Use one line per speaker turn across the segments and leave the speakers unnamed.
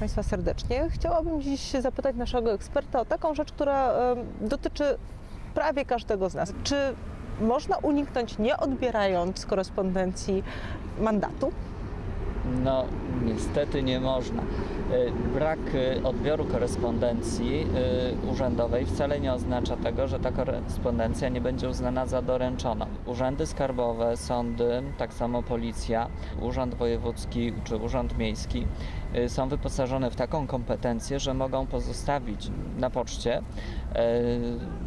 Państwa serdecznie. Chciałabym dziś zapytać naszego eksperta o taką rzecz, która dotyczy prawie każdego z nas. Czy można uniknąć, nie odbierając korespondencji, mandatu?
No, niestety nie można. Y, Brak y, odbioru korespondencji y, urzędowej wcale nie oznacza tego, że ta korespondencja nie będzie uznana za doręczoną. Urzędy skarbowe, sądy, tak samo policja, urząd wojewódzki czy urząd miejski są wyposażone w taką kompetencję, że mogą pozostawić na poczcie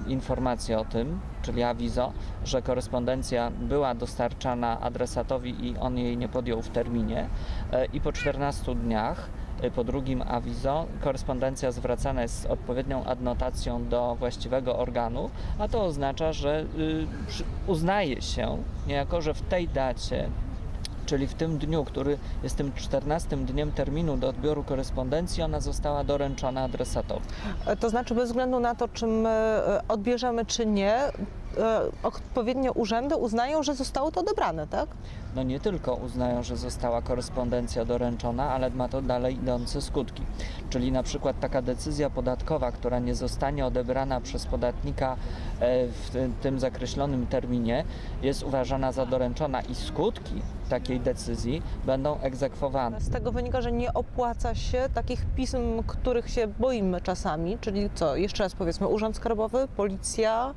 informację o tym, czyli awizo, że korespondencja była dostarczana adresatowi i on jej nie podjął w terminie. E, i po 14 dniach e, po drugim awizo korespondencja zwracana jest z odpowiednią adnotacją do właściwego organu, a to oznacza, że y, uznaje się niejako, że w tej dacie czyli w tym dniu, który jest tym 14 dniem terminu do odbioru korespondencji, ona została doręczona adresatowi.
To znaczy, bez względu na to, czy my e, odbierzemy, czy nie, e, odpowiednie urzędy uznają, że zostało to odebrane, tak?
no nie tylko uznają, że została korespondencja doręczona, ale ma to dalej idące skutki. Czyli na przykład taka decyzja podatkowa, która nie zostanie odebrana przez podatnika e, w ty- tym zakreślonym terminie, jest uważana za doręczona i skutki takiej decyzji będą egzekwowane.
Z tego wynika, że nie opłaca się takich pism, których się boimy czasami, czyli co, jeszcze raz powiedzmy, Urząd Skarbowy, Policja,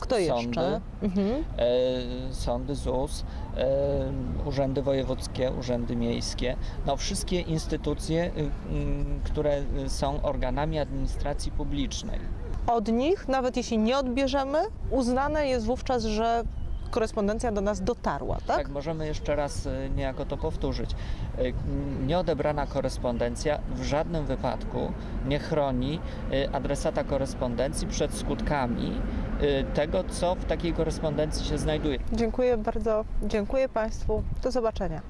kto
Sądy.
jeszcze? Mhm.
e, sądy ZUS, e, urzędy wojewódzkie, urzędy miejskie, no wszystkie instytucje, y, mm, które y, są organami administracji publicznej.
Od nich, nawet jeśli nie odbierzemy, uznane jest wówczas, że korespondencja do nas dotarła, tak?
Tak, możemy jeszcze raz y, niejako to powtórzyć. Y, Nieodebrana korespondencja w żadnym wypadku nie chroni y, adresata korespondencji przed skutkami tego, co w takiej korespondencji się znajduje.
Dziękuję bardzo, dziękuję Państwu, do zobaczenia.